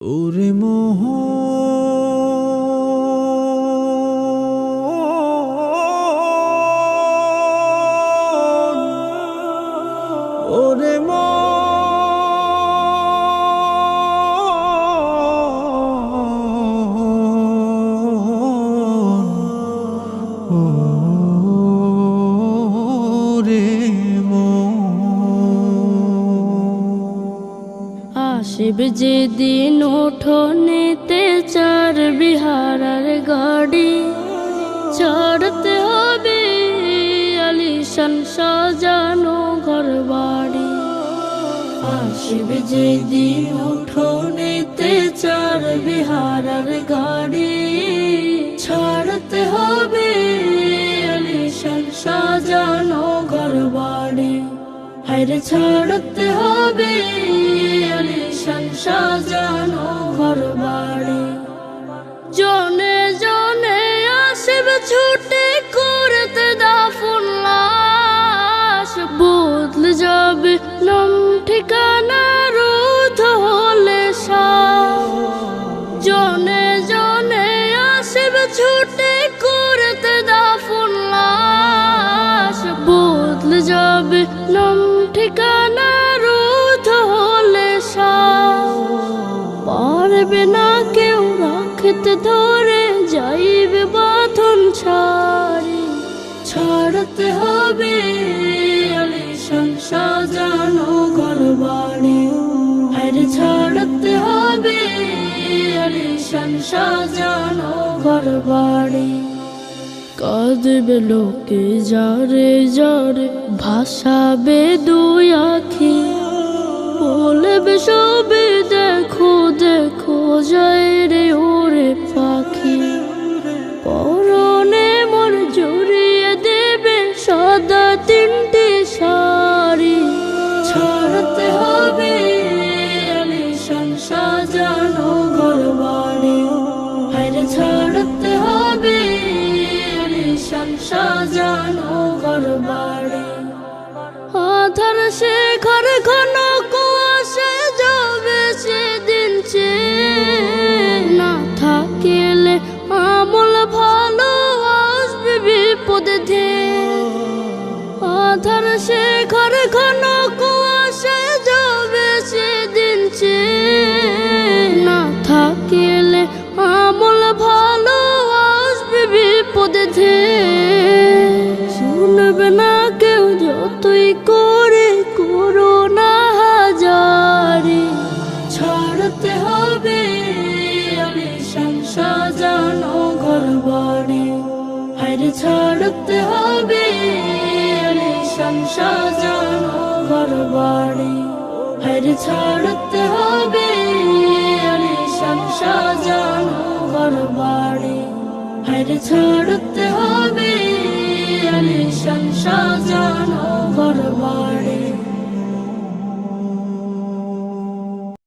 ওরে মোহ। ওরে ওরে আসিব যেদিন উঠোনেতে চার বিহারার গাড়ি। ছাড়তে হবে আলিশান সাজানো ঘর বাড়ি আসিব যেদিন উঠোনেতে চার বিহারার গাড়ি। ছাড়তে হবে আলিশান সাজানো ঘর বাড়ি হায়রে ছাড়তে হবে আলিশান ছুটে করতে দাফন লাশ বদলে যাবে নাম ঠিকানা রোধ হলে পারবে না কেউ রাখতে ধরে, যাইবে বাঁধন ছাড়ি। ছাড়তে হবে আলিশান সাজানো ঘর বাড়ি আরে ছাড়তে হবে আলিশান সাজানো বাড়ি কাঁদবে লোকে যারে যারে ভাষাবে দুই আখি। বলবে সবে দেখো দেখো যায় বাড়ি। আধার সে ঘর ঘন কুয়াশে যাবে সেদিন চে না থাকিলে আমল ভালো আসবে বিপদে ধে আধার সে ঘর ঘন কুয়াশে যাবে সেদিন চে না থাকিলে আমল ভালো আসবে বিপদে ধে শুনবে না কেউ যতই করে করো না হাজারি। ছাড়তে হবে আলিশান সাজানো ঘর বাড়ি ছাড়তে হবে আলিশান সাজানো ঘর বাড়ি ছাড়তে হবে আলিশান সাজানো ঘর বাড়ি ছাড়তে কালেকশন সাজানো